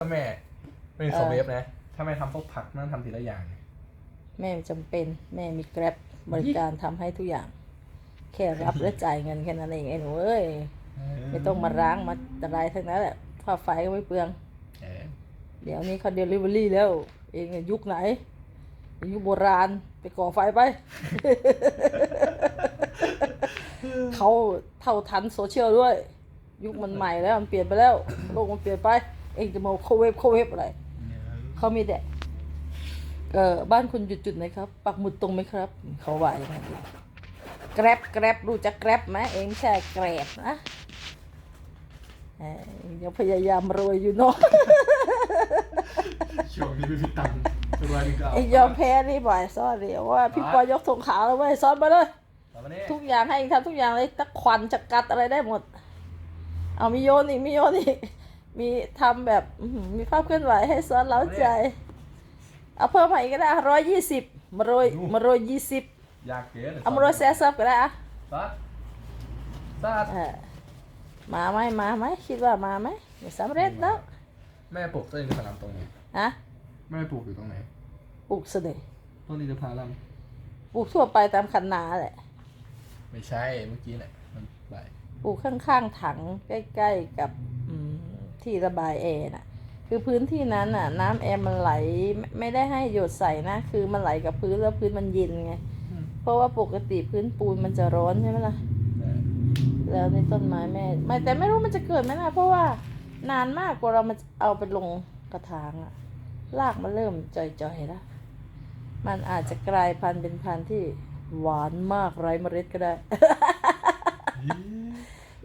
ถ้าแม่ไม่มีเออ โซเวฟนะ ถ้าแม่ทำพวกผักนั่งทำทีละอย่าง แม่จำเป็นแม่มีแกร็บบริการทำให้ทุกอย่าง แค่รับ และจ่ายเงินแค่นั้นเองไอ้หนูเอ้ยไม่ต้องมาล้างมาอะไรทั้งนั้นแหละค่าไฟก็ไม่เปลือง เออเดี๋ยวนี้เขาเดลิเวอรี่แล้ว เองอะยุคไหน ยุคโบราณไปก่อไฟไป เขาเท่าทันโซเชียลด้วย ยุคมันใหม่แล้วมันเปลี่ยนไปแล้ว โลกมันเปลี่ยนไป เองจะมาโคเวฟโคเวฟอะไร เขามีแต่เออบ้านคุณหยุดจุดไหนครับ ปักหมุดตรงไหมครับ เขาว่าอย่างนั้นแกร็บแกร็บรู้จักแกร็บไหมเองไม่ใช่แกร็บนะเออยังพยายามรวยอยู่เนาะช่วงนี้ไม่มีตังค์เป็นวันก็เองยอมแพ้นี่บ่อยซ้อนเดียวว่าพี่ปอยยกธงขาวแล้วเว้ยซ้อนมาเลยตอนนี้ทุกอย่างให้เองทำทุกอย่างเลยตะควันจะกัดอะไรได้หมด เอามีโยนอีกมีโยนอีก มีทำแบบอื้อหือมีภาพเคลื่อนไหวให้ซ้อนเล้าใจ เอาเพิ่มมาอีกก็ได้ร้อยยี่สิบมาโรยมาโรยยี่สิบอยากเก๋เอามาโรยแซซับก็ได้อะซัดซัดเออมาไหมมาไหมคิดว่ามาไหมไม่สำเร็จแล้วแม่ปลูกต้นอินทผลัมตรงไหนฮะแม่ปลูกอยู่ตรงไหนปลูกเสน่ห์ต้นอินทผลัมปลูกทั่วไปตามคันนาแหละไม่ใช่เมื่อกี้เนี่ยมันไหลปลูกข้างๆถังใกล้ ๆ กับอืม ที่ระบายแอร์น่ะ คือพื้นที่นั้นน่ะ น้ำแอร์มันไหลไม่ได้ให้หยดใส่นะ คือมันไหลกับพื้นแล้วพื้นมันเย็นไง เพราะว่าปกติพื้นปูนมันจะร้อนใช่ไหมล่ะ แล้วในต้นไม้แม่ ไม่แต่ไม่รู้มันจะเกิดไหมนะเพราะว่านานมากกว่าเรามันเอาไปลงกระถางอะรากมันเริ่มจ่อยๆแล้ว มันอาจจะกลายพันธุ์เป็นพันธุ์ที่หวานมากไร้เมล็ดก็ได้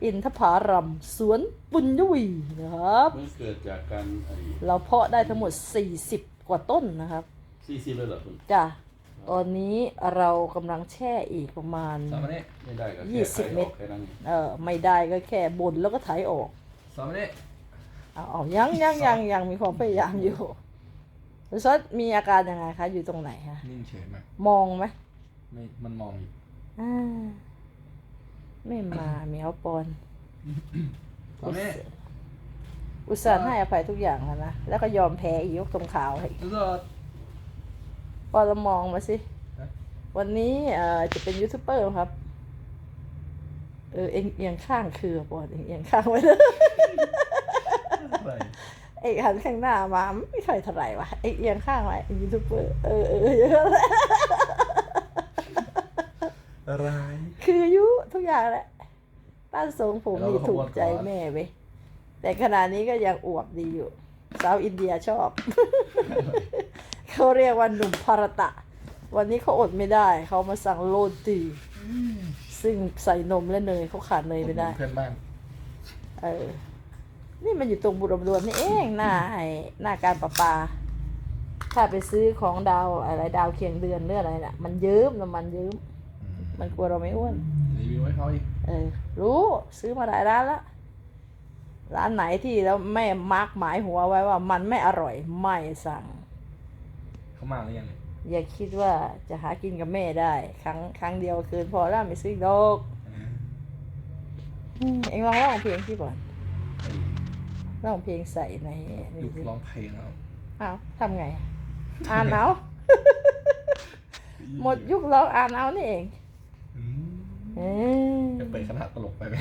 อินทผารัมสวนปุญญวีนะครับ มันเกิดจากการไอ้เราเพาะได้ทั้งหมด 40 กว่าต้นนะครับ ซีซีเลยเหรอคุณจ้ะตอนนี้เรากำลังแช่อีกประมาณ สามมานี่ไม่ได้ก็ยี่แค่สิบไขเมอตรอกแค่นั้นเองเออไม่ได้ก็แค่บนแล้วก็ไถออก สามมานี่เอาเอายังยังยังยังมีความพยายามอยู่แล้วซอสมีอาการยังไงคะ อยู่ตรงไหนคะ นิ่งเฉยมากมองไหมไม่ มันมองอยู่อ่า ไม่มาเหมียวปอนสามมานี่อุตส่าห์ให้อภัยทุกอย่างแล้วนะ แล้วก็ยอมแพ้อีกยกตรงขาวให้รู้สึกปอนเรามองมาสิ ฮะ วันนี้เอ่อจะเป็นยูทูบเบอร์ครับ เออเอียงเอียงข้างคือปอนเอียงเอียงข้างไว้เลยอะไรไอ้หันข้างหน้ามาไม่ค่อยเท่าไหร่วะไอ้เอียงข้างไว้ยูทูบเบอร์เออเอออย่างนั้นแหละอะไรคืออายุ ทุกอย่างแหละต้านทรงผมเรานี่ก็ถูกขบวนใจก่อนแม่เว้ยแต่ขณะนี้ก็ยังอวบดีอยู่ สาวอินเดียชอบ เขาเรียกว่าหนุ่มภารตะ วันนี้เขาอดไม่ได้ เขามาสั่งโรตีซึ่งใส่นมและเนยเขาขาดเนยไม่ได้เพื่อนบ้านเออนี่มันอยู่ตรงบุรีรัมย์นี่เองหน้าไอ้หน้าการประปา ถ้าไปซื้อของดาวอะไรดาวเคียงเดือนเรื่องอะไรน่ะ มันยืมน้ำมันยืม มันกลัวเราไม่อ้วนรีวิวให้เขาอีกเออ รู้ซื้อมาหลายร้านแล้วร้านไหนที่แล้วแม่มาร์กหมายหัวไว้ว่า มันไม่อร่อยไม่สั่งเขามาหรือยังเนี่ยอย่าคิดว่าจะหากินกับแม่ได้ ครั้งครั้งเดียวคืนพอแล้วไม่ซื้ออีกดอกอืมเอ็งลองร้องเพลงที่ก่อนร้องเพลงใส่ในนี่ยุคสิร้องเพลงแล้วอ้าวทำไง อ่านเอา หมดยุคร้องอ่านเอานี่เองอืม เออ จะเปิดขนาดตลกไปไหม